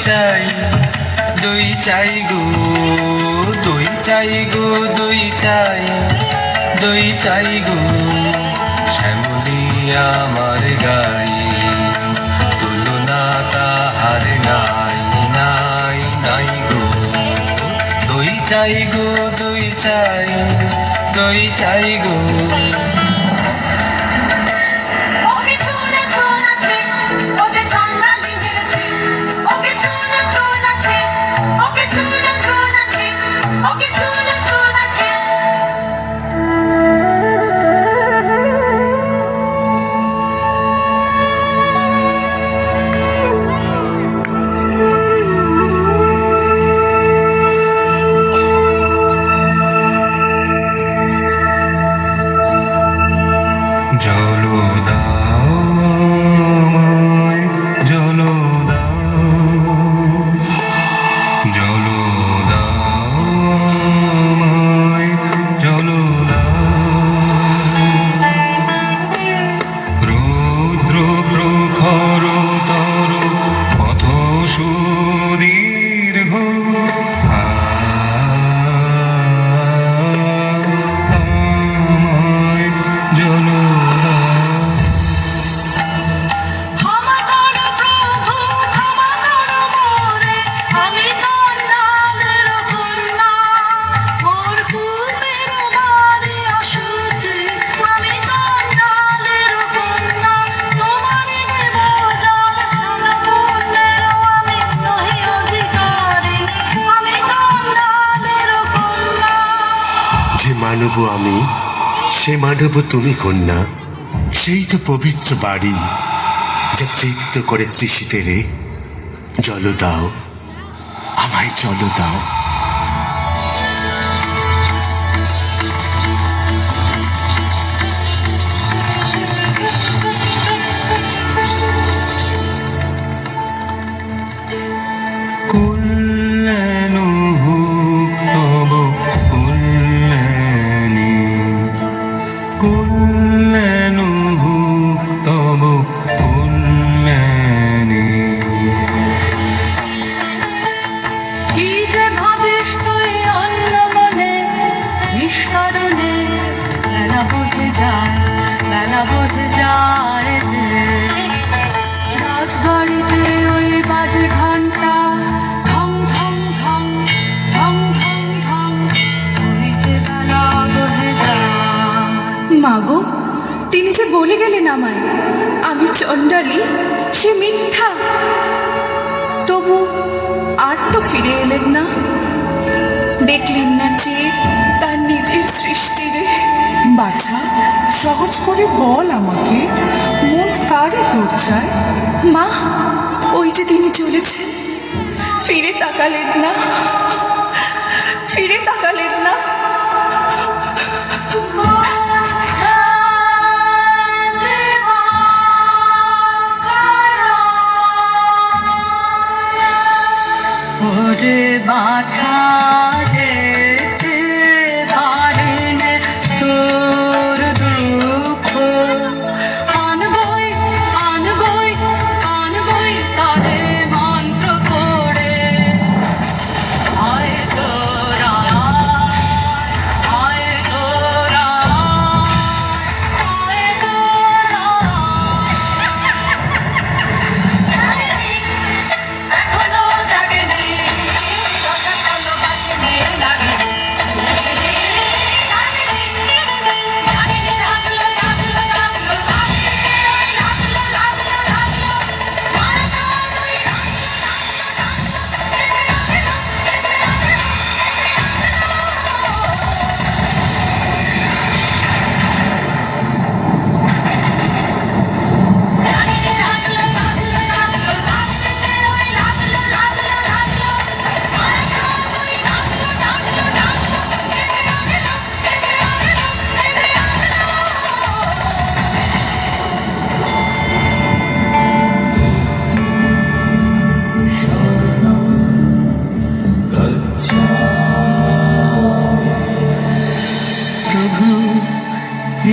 চাই, দই চাই গো, দই চাই গো, দই চাই দই চাই গো, শ্যামলি আমার গাই, তুলনা তাহার নাই নাই নাই গো। দই চাই গো, দই চাই দই চাই গো জলো দাও আমায়, মানব আমি? সে মানব তুমি কন্যা। সেই তো পবিত্র বাড়ি যা তৃপ্ত করে তৃষিতে রে। জল দাও। আমায় জল দাও। মাগো তিনি যে বলে গেলেন আমায় আমি চণ্ডালী সে মিথ্যা। তবু আর তো ফিরে এলেন না। দেখলেন না যে তার নিজের সৃষ্টিরে বাছা সহজ করে বল আমাকে মন কারে তোর চায়? মা ওই যে তিনি চলেছেন ফিরে তাকালেন না ফিরে তাকালেন না।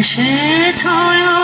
却从容